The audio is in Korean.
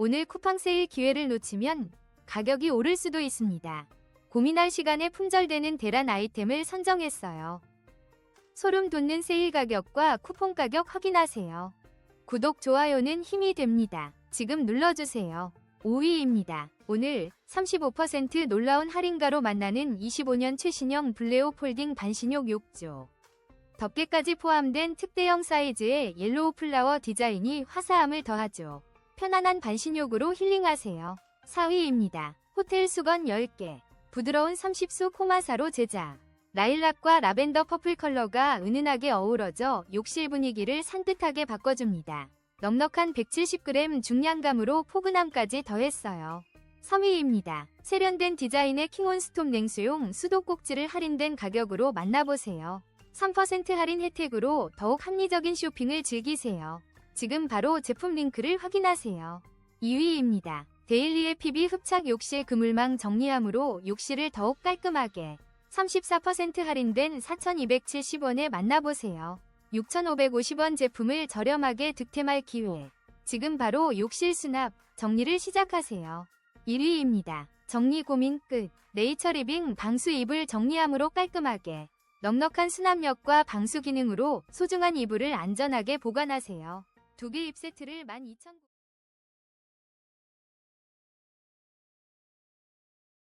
오늘 쿠팡 세일 기회를 놓치면 가격이 오를 수도 있습니다. 고민할 시간에 품절되는 대란 아이템을 선정했어요. 소름 돋는 세일 가격과 쿠폰 가격 확인하세요. 구독, 좋아요는 힘이 됩니다. 지금 눌러주세요. 5위입니다. 오늘 35% 놀라운 할인가로 만나는 25년 최신형 블레오 폴딩 반신욕 욕조. 덮개까지 포함된 특대형 사이즈의 옐로우 플라워 디자인이 화사함을 더하죠. 편안한 반신욕으로 힐링하세요. 4위입니다. 호텔 수건 10개. 부드러운 30수 코마사로 제작. 라일락과 라벤더 퍼플 컬러가 은은하게 어우러져 욕실 분위기를 산뜻하게 바꿔줍니다. 넉넉한 170g 중량감으로 포근함까지 더했어요. 3위입니다. 세련된 디자인의 킹온스톱 냉수용 수도꼭지를 할인된 가격으로 만나보세요. 3% 할인 혜택으로 더욱 합리적인 쇼핑을 즐기세요. 지금 바로 제품 링크를 확인하세요. 2위입니다. 데일리의 PB 흡착 욕실 그물망 정리함으로 욕실을 더욱 깔끔하게 34% 할인된 4,270원에 만나보세요. 6,550원 제품을 저렴하게 득템할 기회. 지금 바로 욕실 수납, 정리를 시작하세요. 1위입니다. 정리 고민 끝. 네이처 리빙 방수 이불 정리함으로 깔끔하게. 넉넉한 수납력과 방수 기능으로 소중한 이불을 안전하게 보관하세요. 두개입 세트를 12,000원.